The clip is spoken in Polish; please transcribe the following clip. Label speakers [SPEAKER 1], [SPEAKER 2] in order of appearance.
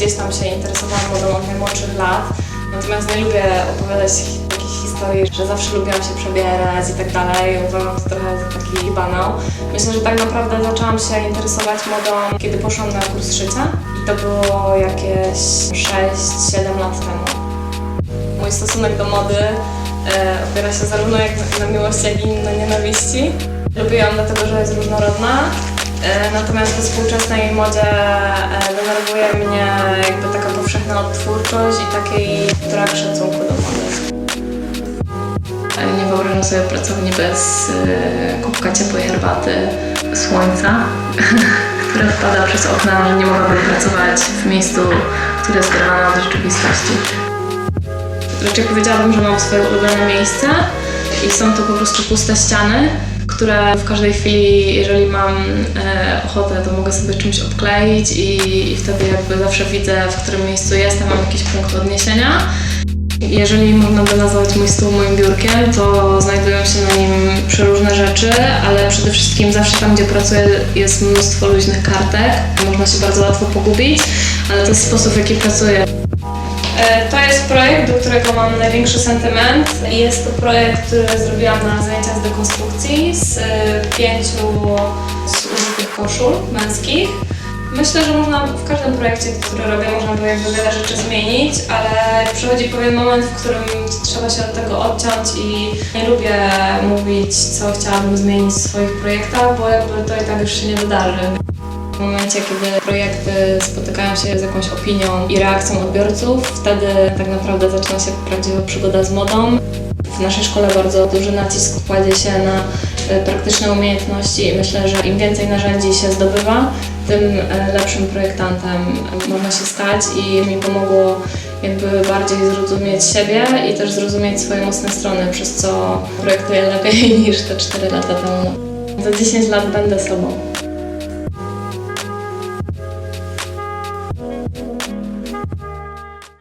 [SPEAKER 1] gdzieś tam się interesowałam modą od najmłodszych lat. Natomiast nie lubię opowiadać takich historii, że zawsze lubiłam się przebierać i tak dalej. Uważam to trochę za taki banał. Myślę, że tak naprawdę zaczęłam się interesować modą, kiedy poszłam na kurs szycia. I to było jakieś 6-7 lat temu. Mój stosunek do mody e, opiera się zarówno jak na miłości, jak i na nienawiści. Lubię ją dlatego, że jest różnorodna, e, natomiast we współczesnej modzie e, denerwuje mnie powszechna odtwórczość i takiej brak szacunku do mody.
[SPEAKER 2] Nie wyobrażam sobie pracowni bez e, kubka ciepłej herbaty, słońca, które wpada przez okna. Nie mogłabym pracować w miejscu, które jest oderwane od rzeczywistości.
[SPEAKER 1] Raczej powiedziałabym, że mam swoje ulubione miejsce i są to po prostu puste ściany, które w każdej chwili, jeżeli mam e, ochotę, to mogę sobie czymś obkleić i, i wtedy jakby zawsze widzę, w którym miejscu jestem, mam jakiś punkt odniesienia. Jeżeli można by nazwać mój stół moim biurkiem, to znajdują się na nim przeróżne rzeczy, ale przede wszystkim zawsze tam, gdzie pracuję, jest mnóstwo luźnych kartek. Można się bardzo łatwo pogubić, ale to jest sposób, w jaki pracuję. E, To jest projekt, do którego mam największy sentyment. Jest to projekt, który zrobiłam na zajęciach z dekonstrukcji z e, pięciu zużytych koszul męskich. Myślę, że można w każdym projekcie, który robię, można by jakby wiele rzeczy zmienić, ale przychodzi pewien moment, w którym trzeba się od tego odciąć i nie lubię mówić, co chciałabym zmienić w swoich projektach, bo jakby to i tak już się nie wydarzy. W momencie, kiedy projekty spotykają się z jakąś opinią i reakcją odbiorców, wtedy tak naprawdę zaczyna się prawdziwa przygoda z modą. W naszej szkole bardzo duży nacisk kładzie się na e, praktyczne umiejętności i myślę, że im więcej narzędzi się zdobywa, tym e, lepszym projektantem można się stać i mi pomogło jakby bardziej zrozumieć siebie i też zrozumieć swoje mocne strony, przez co projektuję lepiej niż te 4 lata temu. Za 10 lat będę sobą.